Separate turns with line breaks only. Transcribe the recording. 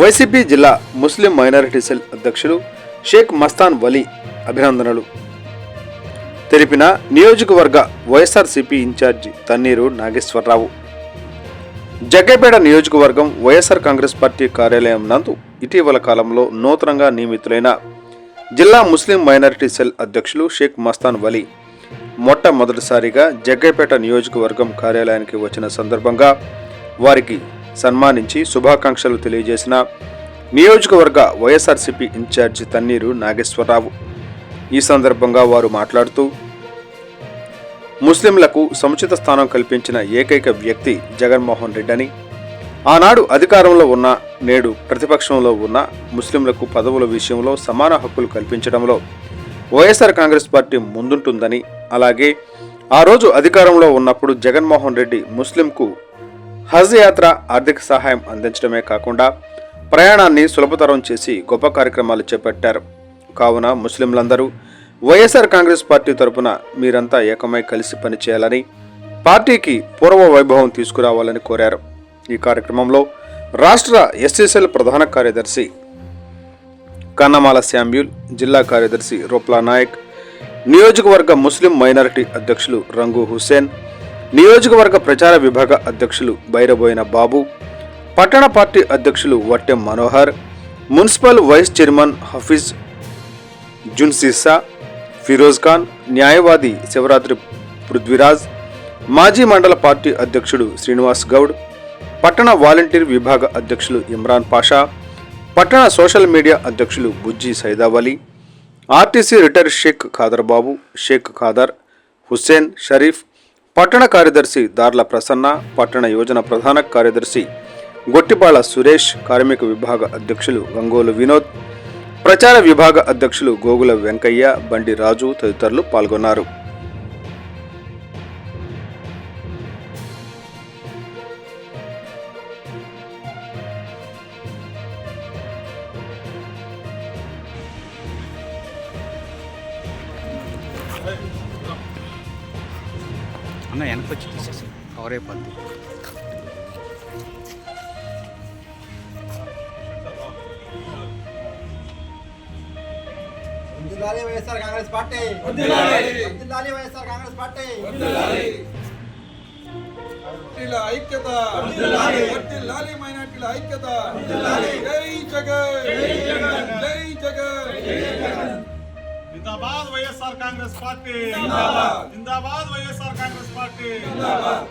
YCP జిల్లా ముస్లిం minority cell అధ్యక్షులు షేక్ మస్తాన్ వలీ అభినందనలు. తెలిపిన నియోజకవర్గ వైఎస్ఆర్సీపీ ఇన్ఛార్జి తన్నీరు నాగేశ్వరరావు. జగ్గైపేట నియోజకవర్గం వైఎస్ఆర్ కాంగ్రెస్ పార్టీ కార్యాలయం నందు ఇటీవల కాలంలో నూతనంగా నియమితులైన జిల్లా ముస్లిం మైనారిటీ సెల్ అధ్యక్షులు షేక్ మస్తాన్ వలీ మొట్టమొదటిసారిగా జగ్గైపేట నియోజకవర్గం కార్యాలయానికి వచ్చిన సందర్భంగా వారికి సన్మానించి శుభాకాంక్షలు తెలియజేసిన నియోజకవర్గ వైఎస్ఆర్సీపీ ఇన్ఛార్జి తన్నీరు నాగేశ్వరరావు. ఈ సందర్భంగా వారు మాట్లాడుతూ ముస్లింలకు సముచిత స్థానం కల్పించిన ఏకైక వ్యక్తి జగన్మోహన్ రెడ్డి అని ఆనాడు అధికారంలో ఉన్న నేడు ప్రతిపక్షంలో ఉన్న ముస్లింలకు పదవుల విషయంలో సమాన హక్కులు కల్పించడంలో వైఎస్ఆర్ కాంగ్రెస్ పార్టీ ముందుంటుందని అలాగే ఆ రోజు అధికారంలో ఉన్నప్పుడు జగన్మోహన్ రెడ్డి ముస్లింకు హజ్ యాత్ర ఆర్థిక సహాయం అందించడమే కాకుండా ప్రయాణాన్ని సులభతరం చేసి గొప్ప కార్యక్రమాలు చేపట్టారు. కావున ముస్లింలందరూ వైఎస్ఆర్ కాంగ్రెస్ పార్టీ తరపున మీరంతా ఏకమై కలిసి పనిచేయాలని పార్టీకి పూర్వ వైభవం తీసుకురావాలని కోరారు. ఈ కార్యక్రమంలో రాష్ట్ర ఎస్ఎస్ఎల్ ప్రధాన కార్యదర్శి కన్నమాల శామ్యూల్ జిల్లా కార్యదర్శి రూప్లా నాయక్ నియోజకవర్గ ముస్లిం మైనారిటీ అధ్యక్షులు రంగు హుసేన్ నియోజకవర్గ ప్రచార విభాగ అధ్యక్షులు బైరబోయిన బాబు పట్టణ పార్టీ అధ్యక్షులు Vattem Manohar municipal vice chairman Hafeez జున్సిస్సా Feroz Khan న్యాయవాది శివరాత్రి పృథ్వీరాజ్ మాజీ మండల పార్టీ అధ్యక్షుడు శ్రీనివాస్ గౌడ్ పట్టణ వాలంటీర్ విభాగ అధ్యక్షులు ఇమ్రాన్ పాషా పట్టణ సోషల్ మీడియా అధ్యక్షులు బుజ్జి సైదావలి ఆర్టీసీ రిటైర్ షేక్ ఖాదర్ బాబు షేక్ ఖాదర్ హుస్సేన్ షరీఫ్ పట్టణ కార్యదర్శి దార్ల ప్రసన్న పట్టణ యోజన ప్రధాన కార్యదర్శి గొట్టిపాళ సురేష్ కార్మిక విభాగ అధ్యక్షులు గంగోలు వినోద్ ప్రచార విభాగ అధ్యక్షులు గోగుల వెంకయ్య బండి రాజు తదితరులు పాల్గొన్నారు.
అన్న వెనకొచ్చి తీసేసి. కవర్ అయిపోద్ది.
వైఎస్ఆర్ కాంగ్రెస్ పార్టీ. వైఎస్ఆర్ కాంగ్రెస్ పార్టీ.
ఐక్యత. లాలి మైనార్టీల ఐక్యత.
జిందాబాద్ వైఎస్ఆర్ కాంగ్రెస్ పార్టీ.
జిందాబాద్
జిందాబాద్